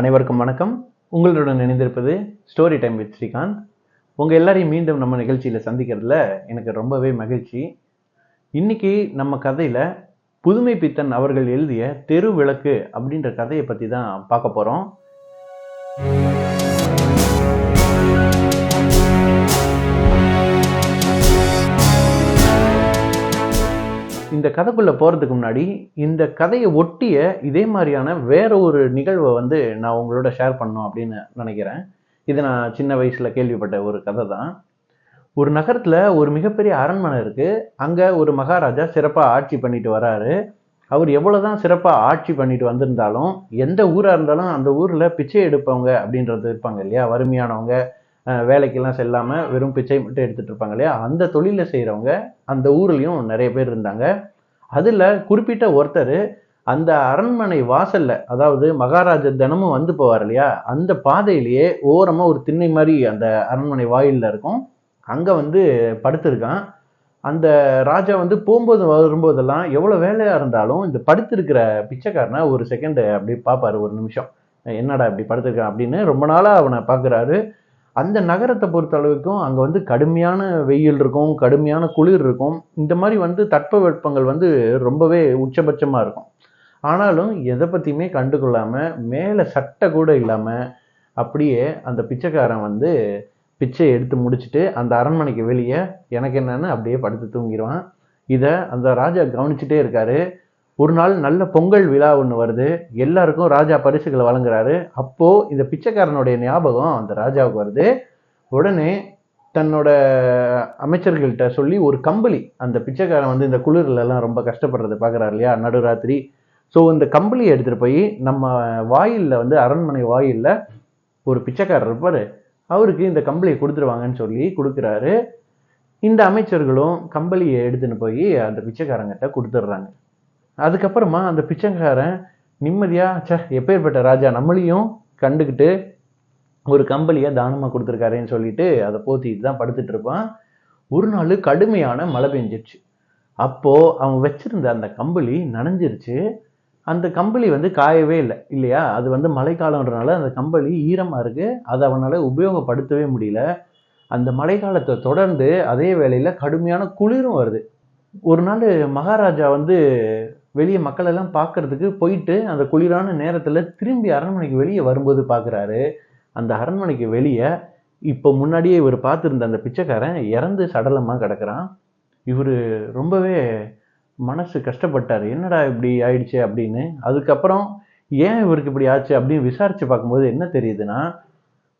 அனைவருக்கும் வணக்கம். உங்களுடன் இணைந்திருப்பது ஸ்டோரி டைம் வித் ஸ்ரீகாந்த் உங்கள் எல்லாரையும் மீண்டும் நம்ம நிகழ்ச்சியில் சந்திக்கிறதுல எனக்கு ரொம்பவே மகிழ்ச்சி. இன்னைக்கு நம்ம கதையில் புதுமை பித்தன் அவர்கள் எழுதிய தெரு விளக்கு அப்படின்ற கதையை பற்றி தான் பார்க்க போகிறோம் இந்த கதைக்குள்ளே போகிறதுக்கு முன்னாடி இந்த கதையை ஒட்டிய இதே மாதிரியான வேற ஒரு நிகழ்வை வந்து நான் உங்களோட ஷேர் பண்ணணும் அப்படின்னு நினைக்கிறேன். இது நான் சின்ன வயசில் கேள்விப்பட்ட ஒரு கதை தான். ஒரு நகரத்தில் ஒரு மிகப்பெரிய அரண்மனை இருக்குது அங்கே ஒரு மகாராஜா சிறப்பாக ஆட்சி பண்ணிட்டு வராரு. அவர் எவ்வளோ தான் சிறப்பாக ஆட்சி பண்ணிட்டு வந்திருந்தாலும் எந்த ஊராக இருந்தாலும் அந்த ஊரில் பிச்சை எடுப்பவங்க அப்படின்றது இருப்பாங்க இல்லையா? வறுமையானவங்க வேலைக்கெல்லாம் செல்லாமல் வெறும் பிச்சை மட்டும் எடுத்துகிட்டு இருப்பாங்க இல்லையா? அந்த தொழிலை செய்கிறவங்க அந்த ஊர்லேயும் நிறைய பேர் இருந்தாங்க. அதில் குறிப்பிட்ட ஒருத்தர் அந்த அரண்மனை வாசல்ல அதாவது மகாராஜா தினமும் வந்து போவார் இல்லையா? அந்த பாதையிலேயே ஓரமாக ஒரு திண்ணை மாதிரி அந்த அரண்மனை வாயில்ல இருக்கும். அங்கே வந்து படுத்திருக்கான். அந்த ராஜா வந்து போகும்போது வரும்போதெல்லாம் எவ்வளோ வேலையாக இருந்தாலும் இந்த படுத்திருக்கிற பிச்சைக்காரனை ஒரு செகண்டு அப்படி பார்ப்பாரு ஒரு நிமிஷம். என்னடா இப்படி படுத்திருக்கான் அப்படின்னு ரொம்ப நாளாக அவனை பார்க்குறாரு. அந்த நகரத்தை பொறுத்த அளவுக்கும் அங்கே வந்து கடுமையான வெயில் இருக்கும் கடுமையான குளிர் இருக்கும். இந்த மாதிரி வந்து தட்பவெப்பங்கள் வந்து ரொம்பவே உச்சபட்சமாக இருக்கும். ஆனாலும் எதை பற்றியுமே கண்டுகொள்ளாமல் மேலே சட்டை கூட இல்லாமல் அப்படியே அந்த பிச்சைக்காரன் வந்து பிச்சை எடுத்து முடிச்சுட்டு அந்த அரண்மனைக்கு வெளியே எனக்கு என்னன்னு அப்படியே படுத்து தூங்கிடுவான் இதை அந்த ராஜா கவனிச்சுட்டே இருக்காரு. ஒரு நாள் நல்ல பொங்கல் விழா ஒன்று வருது. எல்லாருக்கும் ராஜா பரிசுகளை வழங்குறாரு. அப்போ இந்த பிச்சைக்காரனுடைய ஞாபகம் அந்த ராஜாவுக்கு வருது. உடனே தன்னோட அமைச்சர்கள்ட்ட சொல்லி ஒரு கம்பளி அந்த பிச்சைக்காரன் வந்து இந்த குளிர்லலாம் ரொம்ப கஷ்டப்படுறது பார்க்குறாரு இல்லையா? நடுராத்திரி. ஸோ இந்த கம்பளியை எடுத்துகிட்டு போய் நம்ம வாயிலில் வந்து அரண்மனை வாயிலில் ஒரு பிச்சைக்காரர் இருப்பார். அவருக்கு இந்த கம்பளியை கொடுத்துருவாங்கன்னு சொல்லி கொடுக்குறாரு. இந்த அமைச்சர்களும் கம்பளியை எடுத்துன்னு போய் அந்த பிச்சைக்காரங்கிட்ட கொடுத்துட்றாங்க. அதுக்கப்புறமா அந்த பிச்சைக்காரன் நிம்மதியாக ச்சே எப்பேற்பட்ட ராஜா நம்மளையும் கண்டுக்கிட்டு ஒரு கம்பளியை தானமாக கொடுத்துருக்காருன்னு சொல்லிட்டு அதை போத்திட்டு தான் படுத்துட்டு இருப்பான். ஒரு நாள் கடுமையான மழை பெஞ்சிருச்சு. அப்போது அவன் வச்சிருந்த அந்த கம்பளி நனைஞ்சிருச்சு. அந்த கம்பளி வந்து காயவே இல்லை இல்லையா? அது வந்து மழைக்காலன்றனால அந்த கம்பளி ஈரமாக இருக்குது அதை அவனால் உபயோகப்படுத்தவே முடியல. அந்த மழைக்காலத்தை தொடர்ந்து அதே வேளையில் கடுமையான குளிரும் வருது. ஒரு நாள் மகாராஜா வந்து வெளியே மக்கள் எல்லாம் பார்க்கறதுக்கு போயிட்டு அந்த குளிரான நேரத்தில் திரும்பி அரண்மனைக்கு வெளியே வரும்போது பார்க்குறாரு அந்த அரண்மனைக்கு வெளியே இப்போ முன்னாடியே இவர் பார்த்துருந்த அந்த பிச்சைக்காரன் இறந்து சடலமாக கிடக்குறான். இவர் ரொம்பவே மனசு கஷ்டப்பட்டார். என்னடா இப்படி ஆயிடுச்சு அப்படின்னு. அதுக்கப்புறம் ஏன் இவருக்கு இப்படி ஆச்சு அப்படின்னு விசாரித்து பார்க்கும்போது என்ன தெரியுதுன்னா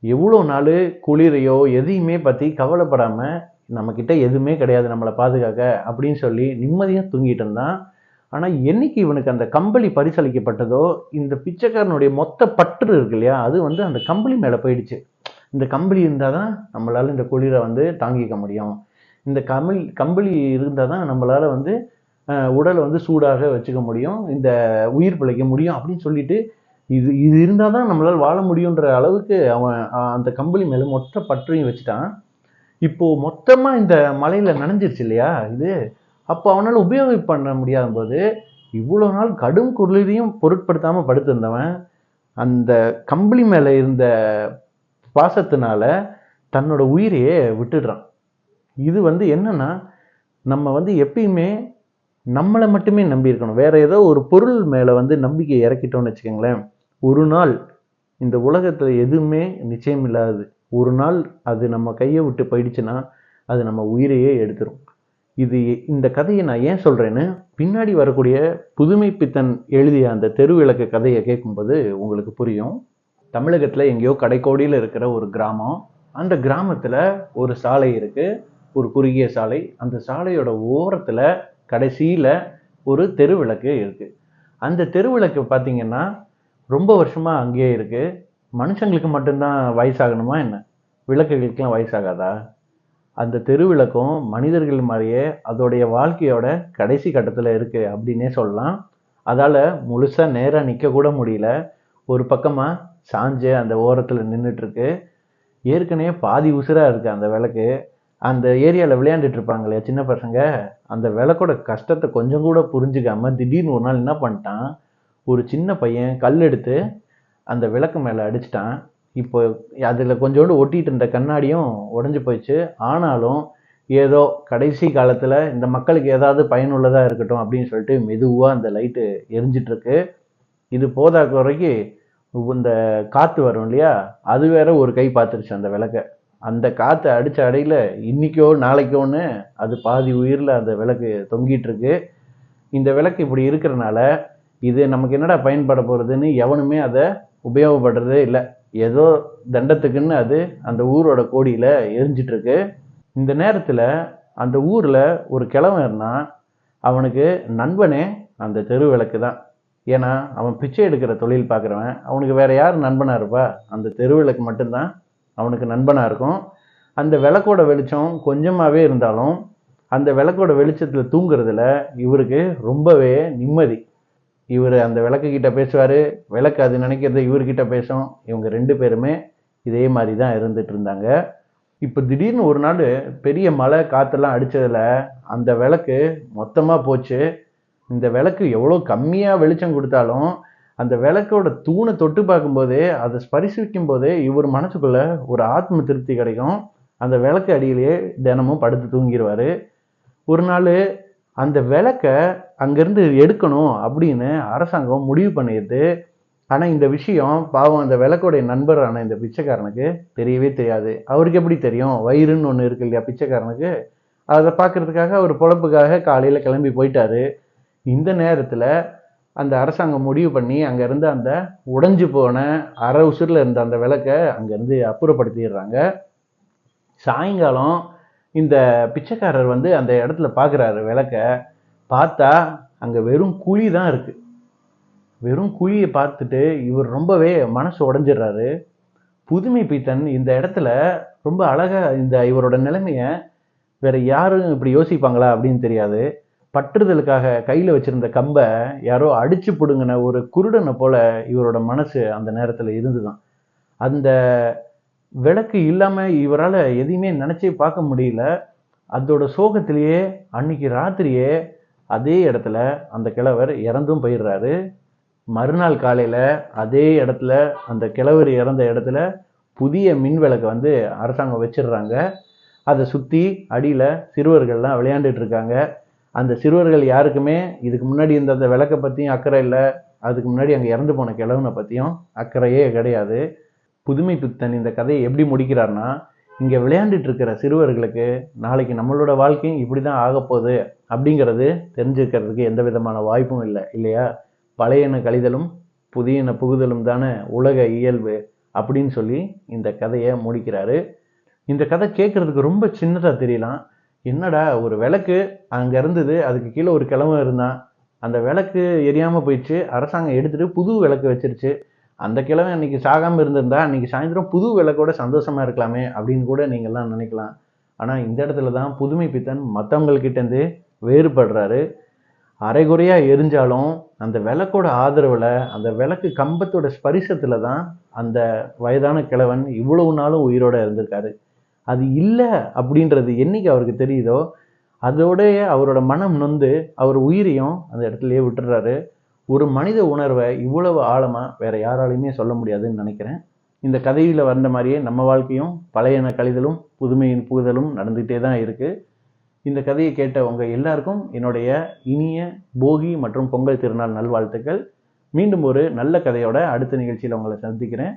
எவ்வளோ நாள் குளிரையோ எதையுமே பற்றி கவலைப்படாமல் நம்மக்கிட்ட எதுவுமே கிடையாது நம்மளை பாதுகாக்க அப்படின்னு சொல்லி நிம்மதியாக தூங்கிட்டு இருந்தான். ஆனால் என்னைக்கு இவனுக்கு அந்த கம்பளி பரிசளிக்கப்பட்டதோ இந்த பிச்சைக்காரனுடைய மொத்த பற்று இருக்கு இல்லையா அது வந்து அந்த கம்பளி மேலே போயிடுச்சு. இந்த கம்பளி இருந்தால் தான் நம்மளால் இந்த குளிரை வந்து தாங்கிக்க முடியும். இந்த கம்பளி கம்பளி இருந்தால் தான் நம்மளால் வந்து உடலை வந்து சூடாக வச்சுக்க முடியும் இந்த உயிர் பிழைக்க முடியும் அப்படின்னு சொல்லிட்டு இது இது இருந்தால் தான் நம்மளால் வாழ முடியுன்ற அளவுக்கு அவன் அந்த கம்பளி மேலே மொத்த பற்றையும் வச்சுட்டான். இப்போது மொத்தமாக இந்த மலையில் நனைஞ்சிருச்சு இல்லையா இது அப்போ அவனால் உபயோகம் பண்ண முடியாத போது இவ்வளோ நாள் கடும் குளிரையும் பொருட்படுத்தாமல் படுத்திருந்தவன் அந்த கம்பளி மேலே இருந்த பாசத்தினால தன்னோட உயிரையே விட்டுடுறான். இது வந்து என்னன்னா நம்ம வந்து எப்பயுமே நம்மளை மட்டுமே நம்பி இருக்கணும் வேற ஏதோ ஒரு பொருள் மேலே வந்து நம்பிக்கை இறக்கிட்டோம்னு வச்சுக்கோங்களேன் ஒரு நாள் இந்த உலகத்தில் எதுவுமே நிச்சயம் இல்லாது ஒரு நாள் அது நம்ம கையை விட்டு போயிடுச்சுன்னா அது நம்ம உயிரையே எடுத்துரும். இது இந்த கதையை நான் ஏன் சொல்கிறேன்னு பின்னாடி வரக்கூடிய புதுமை பித்தன் எழுதிய அந்த தெருவிளக்கு கதையை கேட்கும்போது உங்களுக்கு புரியும். தமிழகத்தில் எங்கேயோ கடைக்கோடியில் இருக்கிற ஒரு கிராமம். அந்த கிராமத்தில் ஒரு சாலை இருக்குது ஒரு குறுகிய சாலை. அந்த சாலையோட ஓரத்தில் கடைசியில் ஒரு தெருவிளக்கு இருக்குது அந்த தெருவிளக்கு பார்த்தீங்கன்னா ரொம்ப வருஷமாக அங்கேயே இருக்குது மனுஷங்களுக்கு மட்டும்தான் வயசாகணுமா என்ன? விளக்குகளுக்கெல்லாம் வயசாகாதா? அந்த தெருவிளக்கம் மனிதர்கள் மாதிரியே அதோடைய வாழ்க்கையோட கடைசி கட்டத்தில் இருக்குது அப்படின்னே சொல்லலாம். அதால் முழுசாக நேராக நிற்கக்கூட முடியல. ஒரு பக்கமாக சாஞ்சு அந்த ஓரத்தில் நின்றுட்டுருக்கு ஏற்கனவே பாதி உசுராக இருக்குது அந்த விளக்கு. அந்த ஏரியாவில் விளையாண்டுட்டு இருப்பாங்க இல்லையா சின்ன பசங்க? அந்த விளக்கோட கஷ்டத்தை கொஞ்சம் கூட புரிஞ்சுக்காம திடீர்னு ஒரு நாள் என்ன பண்ணிட்டான்? ஒரு சின்ன பையன் கல் எடுத்து அந்த விளக்கு மேலே அடிச்சிட்டான். இப்போ அதில் கொஞ்சோண்டு ஒட்டிகிட்டு இருந்த கண்ணாடியும் உடஞ்சி போயிடுச்சு. ஆனாலும் ஏதோ கடைசி காலத்தில் இந்த மக்களுக்கு ஏதாவது பயனுள்ளதாக இருக்கட்டும் அப்படின்னு சொல்லிட்டு மெதுவாக அந்த லைட்டு எரிஞ்சிட்ருக்கு. இது போதா குறைக்கு இந்த காற்று வரும் இல்லையா? அது வேற ஒரு கை பார்த்துருச்சு அந்த விளக்கை. அந்த காற்று அடித்த அடையில் இன்னைக்கோ நாளைக்கோன்னு அது பாதி உயிரில் அந்த விளக்கு தொங்கிட்டுருக்கு இந்த விளக்கு இப்படி இருக்கிறனால இது நமக்கு என்னடா பயன்பட போகிறதுன்னு எவனுமே அதை உபயோகப்படுறதே இல்லை. ஏதோ தண்டத்துக்குன்னு அது அந்த ஊரோட கோடியில் எரிஞ்சிட்டு இருக்கு இந்த நேரத்தில் அந்த ஊரில் ஒரு கிழவன் இருந்தான் அவனுக்கு நண்பனே அந்த தெரு விளக்கு தான் ஏன்னா அவன் பிச்சை எடுக்கிற தொழில் பார்க்குறவன் அவனுக்கு வேற யார் நண்பனாக இருப்பா? அந்த தெரு விளக்கு மட்டும்தான் அவனுக்கு நண்பனாக இருக்கும். அந்த விளக்கோட வெளிச்சம் கொஞ்சமாகவே இருந்தாலும் அந்த விளக்கோட வெளிச்சத்தில் தூங்குறதுல இவருக்கு ரொம்பவே நிம்மதி. இவர் அந்த விளக்கு கிட்ட பேசுவார். விளக்கு அது நினைக்கிறது இவர்கிட்ட பேசும். இவங்க ரெண்டு பேருமே இதே மாதிரி தான் இருந்துட்டு இருந்தாங்க. இப்போ திடீர்னு ஒரு நாள் பெரிய மழை காற்றெல்லாம் அடித்ததில் அந்த விளக்கு மொத்தமாக போச்சு. இந்த விளக்கு எவ்வளோ கம்மியாக வெளிச்சம் கொடுத்தாலும் அந்த விளக்கோட தூணை தொட்டு பார்க்கும்போதே அதை ஸ்பரிசிக்கும் போதே இவர் மனசுக்குள்ள ஒரு ஆத்ம திருப்தி கிடைக்கும். அந்த விளக்கு அடியிலேயே தினமும் படுத்து தூங்கிடுவார் ஒரு நாள் அந்த விளக்கை அங்கேருந்து எடுக்கணும் அப்படின்னு அரசாங்கம் முடிவு பண்ணிடுது ஆனால் இந்த விஷயம் பாவம் அந்த விளக்கோடைய நண்பரான இந்த பிச்சைக்காரனுக்கு தெரியவே தெரியாது. அவருக்கு எப்படி தெரியும்? வயிறுன்னு ஒன்று இருக்கு இல்லையா பிச்சைக்காரனுக்கு? அதை பார்க்கறதுக்காக அவர் பொழப்புக்காக காலையில் கிளம்பி போயிட்டாரு. இந்த நேரத்தில் அந்த அரசாங்கம் முடிவு பண்ணி அங்கேருந்து அந்த உடைஞ்சு போன அரை உசுரில் இருந்த அந்த விளக்கை அங்கேருந்து அப்புறப்படுத்திடுறாங்க. சாயங்காலம் இந்த பிச்சைக்காரர் வந்து அந்த இடத்துல பார்க்குறாரு விளக்க. பார்த்தா அங்கே வெறும் குழி தான் இருக்குது வெறும் குழியை பார்த்துட்டு இவர் ரொம்பவே மனசு உடஞ்சிடுறாரு. புதுமை பீத்தன் இந்த இடத்துல ரொம்ப அழகாக இந்த இவரோட நிலைமையை வேற யாரும் இப்படி யோசிப்பாங்களா அப்படின்னு தெரியாது. பற்றுதலுக்காக கையில் வச்சிருந்த கம்பை யாரோ அடிச்சு பிடுங்கின ஒரு குருடனை போல இவரோட மனசு அந்த நேரத்தில் இருந்துதான். அந்த விளக்கு இல்லாமல் இவரால் எதையுமே நினச்சே பார்க்க முடியல. அதோட சோகத்திலேயே அன்னைக்கு ராத்திரியே அதே இடத்துல அந்த கிழவர் இறந்தும் போயிடுறாரு. மறுநாள் காலையில் அதே இடத்துல அந்த கிழவர் இறந்த இடத்துல புதிய மின் விளக்கை வந்து அரசாங்கம் வச்சிடுறாங்க. அதை சுற்றி அடியில் சிறுவர்கள்லாம் விளையாண்டுட்டு இருக்காங்க. அந்த சிறுவர்கள் யாருக்குமே இதுக்கு முன்னாடி இருந்த அந்த விளக்கை பற்றியும் அக்கறை இல்லை. அதுக்கு முன்னாடி அங்கே இறந்து போன கிழவனை பற்றியும் அக்கறையே கிடையாது. புதுமை பித்தன் இந்த கதையை எப்படி முடிக்கிறார்னா இங்கே விளையாண்டுட்டு இருக்கிற சிறுவர்களுக்கு நாளைக்கு நம்மளோட வாழ்க்கையும் இப்படி தான் ஆகப்போகுது அப்படிங்கிறது தெரிஞ்சுக்கிறதுக்கு எந்த விதமான வாய்ப்பும் இல்லை இல்லையா? பழையன கழிதலும் புதியன புகுதலும் தானே உலக இயல்பு அப்படின்னு சொல்லி இந்த கதையை முடிக்கிறாரு. இந்த கதை கேட்குறதுக்கு ரொம்ப சின்னதாக தெரியலாம். என்னடா ஒரு விளக்கு அங்கே இருந்தது அதுக்கு கீழே ஒரு கிழமை இருந்தான். அந்த விளக்கு எரியாமல் போயிடுச்சு அரசாங்கம் எடுத்துகிட்டு புது விளக்கு வச்சிருச்சு. அந்த கிழமை அன்னைக்கு சாகாமல் இருந்திருந்தா அன்னைக்கு சாயந்தரம் புது விளக்கோட சந்தோஷமா இருக்கலாமே அப்படின்னு கூட நீங்கள்லாம் நினைக்கலாம். ஆனால் இந்த இடத்துல தான் புதுமை பித்தன் மற்றவங்கள்கிட்டேருந்து வேறுபடுறாரு. அரைகுறையாக எரிஞ்சாலும் அந்த விளக்கோட ஆதரவில் அந்த விளக்கு கம்பத்தோட ஸ்பரிசத்தில் தான் அந்த வயதான கிழவன் இவ்வளவு நாளும் உயிரோட இருந்திருக்காரு. அது இல்லை அப்படின்றது என்னைக்கு அவருக்கு தெரியுதோ அதோடைய அவரோட மனம் நொந்து அவர் உயிரையும் அந்த இடத்துலயே விட்டுறாரு. ஒரு மனித உணர்வை இவ்வளவு ஆழமாக வேற யாராலையுமே சொல்ல முடியாதுன்னு நினைக்கிறேன். இந்த கதையில் வந்த மாதிரியே நம்ம வாழ்க்கையும் பழையன கழிதலும் புதுமையின் புகுதலும் நடந்துகிட்டே தான் இருக்குது இந்த கதையை கேட்ட உங்கள் எல்லாருக்கும் என்னுடைய இனிய போகி மற்றும் பொங்கல் திருநாள் நல்வாழ்த்துக்கள். மீண்டும் ஒரு நல்ல கதையோட அடுத்த நிகழ்ச்சியில் உங்களை சந்திக்கிறேன்.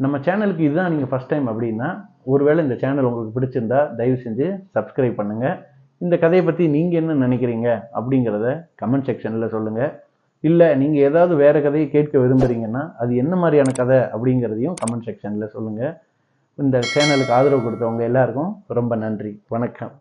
நம்ம சேனலுக்கு இதுதான் நீங்கள் ஃபஸ்ட் டைம் அப்படின்னா ஒருவேளை இந்த சேனல் உங்களுக்கு பிடிச்சிருந்தா தயவு செஞ்சு சப்ஸ்கிரைப் பண்ணுங்கள் இந்த கதையை பற்றி நீங்கள் என்ன நினைக்கிறீங்க அப்படிங்கிறத கமெண்ட் செக்ஷனில் சொல்லுங்கள் இல்லை நீங்கள் ஏதாவது வேறு கதையை கேட்க விரும்புகிறீங்கன்னா அது என்ன மாதிரியான கதை அப்படிங்கிறதையும் கமெண்ட் செக்ஷனில் சொல்லுங்கள் இந்த சேனலுக்கு ஆதரவு கொடுத்தவங்க எல்லாருக்கும் ரொம்ப நன்றி. வணக்கம்.